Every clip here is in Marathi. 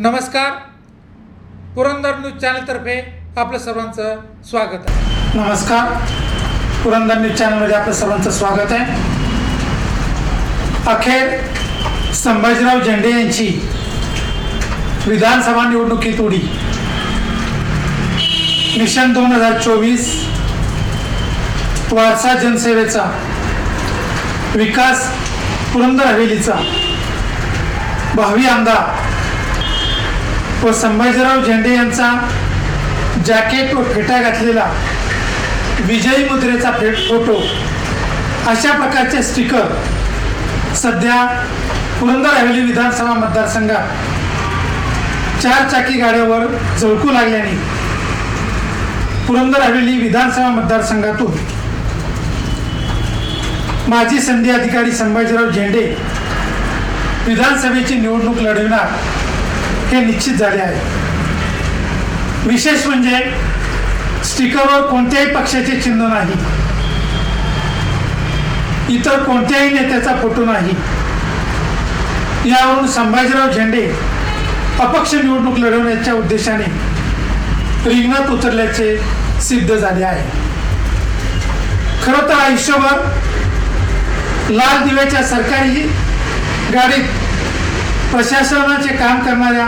नमस्कार. पुरंदर न्यूज चॅनलतर्फे आपलं सर्वांचं स्वागत आहे. नमस्कार. पुरंदर न्यूज चॅनलमध्ये आपलं सर्वांचं स्वागत आहे. अखेर संभाजीराव झेंडे यांची विधानसभा निवडणुकीत उडी. मिशन दोन हजार चोवीस वारसा जनसेवेचा विकास पुरंदर हवेलीचा भावी आमदार व संभाजीराव झेंडे यांचा जॅकेट व फेटा घातलेला विजयी मुद्रेचा फेट फोटो अशा प्रकारचे स्टिकर सध्या पुरंदर हवेली विधानसभा मतदारसंघात चार चाकी गाड्यावर झळकू लागल्याने पुरंदर हवेली विधानसभा मतदारसंघातून माजी संधी अधिकारी संभाजीराव झेंडे विधानसभेची निवडणूक लढविणार. हे निश्चित झाले आहे विशेष म्हणजे स्टिकरवर कोणत्याही पक्षाचे चिन्ह नाही. इतर कोणत्याही नेत्याचा फोटो नाही. यावरून संभाजीराव झेंडे अपक्ष निवडणूक लढवण्याच्या उद्देशाने रिंगणात उतरल्याचे सिद्ध झाले आहे. खरं तर आयुष्यभर लाल दिव्याच्या सरकारी गाडीत प्रशासनाचे काम करणाऱ्या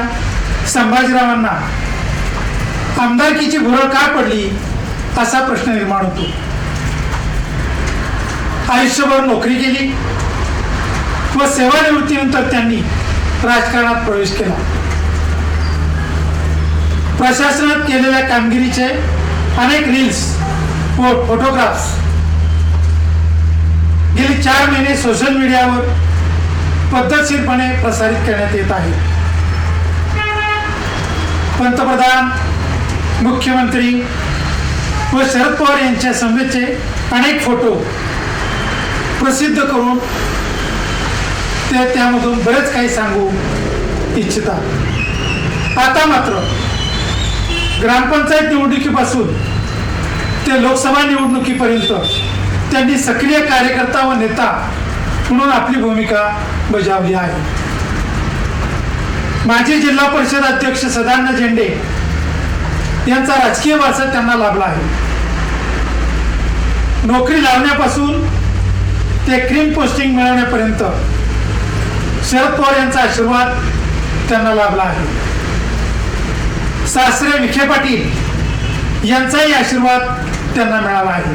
संभाजीरावांना आमदारकीची भुरळ का पडली असा प्रश्न निर्माण होतो. आयुष्यभर नोकरी केली व सेवानिवृत्तीनंतर त्यांनी राजकारणात प्रवेश केला. प्रशासनात केलेल्या कामगिरीचे अनेक रील्स व फोटोग्राफ्स गेली चार महिने सोशल मीडियावर पद्धतशीरपणे प्रसारित करण्यात येत आहे. पंतप्रधान मुख्यमंत्री व शरद पवार यांच्या समेतचे अनेक फोटो प्रसिद्ध करून ते त्यामधून बरेच काही सांगू इच्छितात आता मात्र ग्रामपंचायत निवडणुकीपासून ते लोकसभा निवडणुकीपर्यंत त्यांनी सक्रिय कार्यकर्ता व नेता म्हणून आपली भूमिका बजावली आहे. माजी जिल्हा परिषद अध्यक्ष सदानंद झेंडे यांचा राजकीय वारसा त्यांना लाभला आहे. नोकरी लावण्यापासून ते क्रीम पोस्टिंग मिळवण्यापर्यंत शरद पवार यांचा आशीर्वाद त्यांना लाभला आहे. सासरे विखे पाटील यांचाही आशीर्वाद त्यांना मिळाला आहे.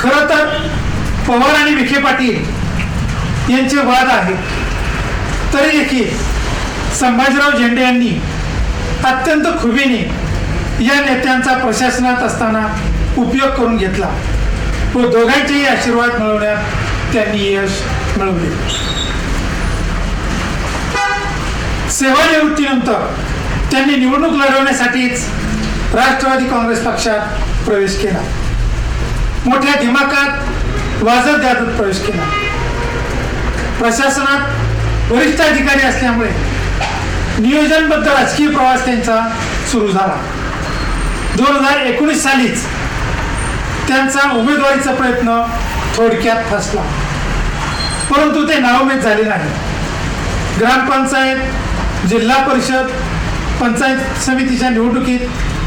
खरं तर पवार आणि विखे पाटील यांचे वाद आहेत तरी देखील संभाजीराव झेंडे यांनी अत्यंत खुबीने या नेत्यांचा प्रशासनात असताना उपयोग करून घेतला. व दोघांचेही आशीर्वाद मिळवण्यात त्यांनी यश मिळवले. सेवानिवृत्तीनंतर त्यांनी निवडणूक लढवण्यासाठीच राष्ट्रवादी काँग्रेस पक्षात प्रवेश केला. मोठ्या दिमाखात वाजत गाजत प्रवेश केला. प्रशासनात वरिष्ठ अधिकारी असल्यामुळे नियोजनबद्ध राजकीय प्रवास त्यांचा सुरू झाला. दोन हजार एकोणीस सालीच त्यांचा उमेदवारीचा प्रयत्न थोडक्यात फसला. परंतु ते नावमेद झाले नाही. ग्रामपंचायत जिल्हा परिषद पंचायत समितीच्या निवडणुकीत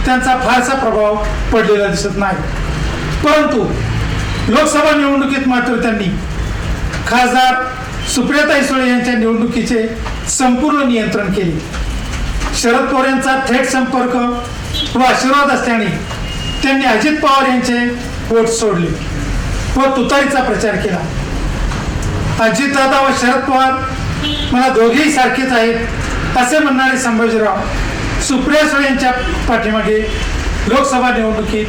त्यांचा फारसा प्रभाव पडलेला दिसत नाही. परंतु लोकसभा निवडणुकीत मात्र त्यांनी खासदार सुप्रियाताई सुळे यांच्या निवडणुकीचे संपूर्ण नियंत्रण केले. शरद पवार यांचा थेट संपर्क व आशीर्वाद असल्याने त्यांनी अजित पवार यांचे वोट सोडले व तुतारीचा प्रचार केला. अजितदादा व शरद पवार मला दोघेही सारखेच आहेत असे म्हणणारे संभाजीराव सुप्रिया सुळे यांच्या पाठीमागे लोकसभा निवडणुकीत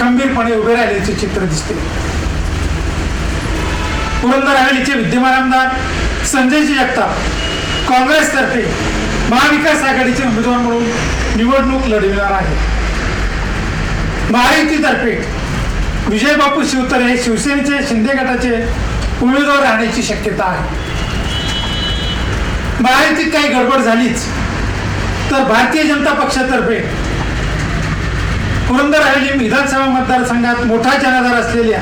खंबीरपणे उभे राहिल्याचे चित्र दिसते. पुरंदर हवेलीचे विद्यमान आमदार संजयजी जगताप काँग्रेसतर्फे महाविकास आघाडीचे उमेदवार म्हणून निवडणूक लढविणार आहे महायुतीतर्फे विजयबापू शिवतर हे शिवसेनेचे शिंदे गटाचे उमेदवार राहण्याची शक्यता आहे. महायुतीत काही गडबड झालीच तर भारतीय जनता पक्षातर्फे पुरंदर हवेली विधानसभा मतदारसंघात मोठा जनाधार असलेल्या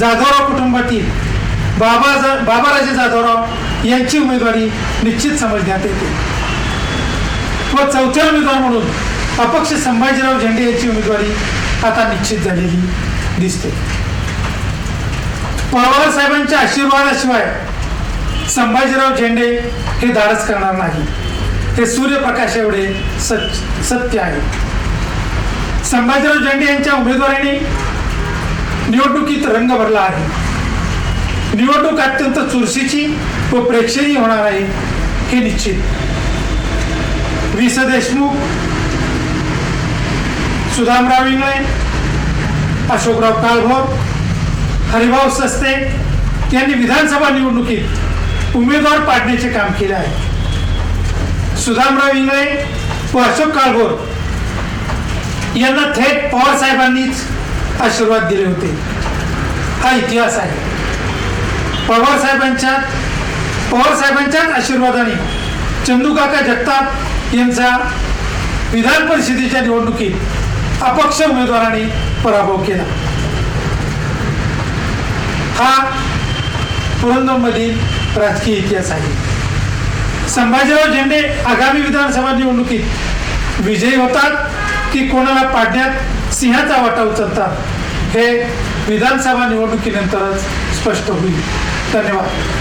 जाधवराव कुटुंबातील बाबा बाबाराजे जाधवराव यांची उमेदवारी निश्चित समजण्यात येते. व चौथ्या उमेदवार म्हणून अपक्ष संभाजीराव झेंडे यांची उमेदवारी आता निश्चित झालेली दिसते. पवार साहेबांच्या आशीर्वादाशिवाय संभाजीराव झेंडे हे धाडस करणार नाही. हे सूर्यप्रकाश एवढे सच सत्य आहे. संभाजीराव झेंडे यांच्या उमेदवारीने निवडणुकीत रंग भरला आहे. निवडणूक अत्यंत चुरशीची व प्रेक्षणीय होणार आहे हे निश्चित. वि स देशमुख सुदामराव इंगळे अशोकराव काळभोर हरिभाऊ सस्ते यांनी विधानसभा निवडणुकीत उमेदवार पाडण्याचे काम केले आहे. सुदामराव इंगळे व अशोक काळभोर यांना थेट पवार साहेबांनीच आशीर्वाद दिले होते. हा इतिहास आहे. पवार साहेबांच्या पवार साहेबांच्याच आशीर्वादाने चंदूकाका जगताप यांचा विधान परिषदेच्या निवडणुकीत अपक्ष उमेदवाराने पराभव केला. हा पुरंदरमधील राजकीय इतिहास आहे. संभाजीराव झेंडे आगामी विधानसभा निवडणुकीत विजयी होतात की कोणाला पाडण्यात सिंहाचा वाटा उचलतात हे विधानसभा निवडणुकीनंतरच स्पष्ट होईल. धन्यवाद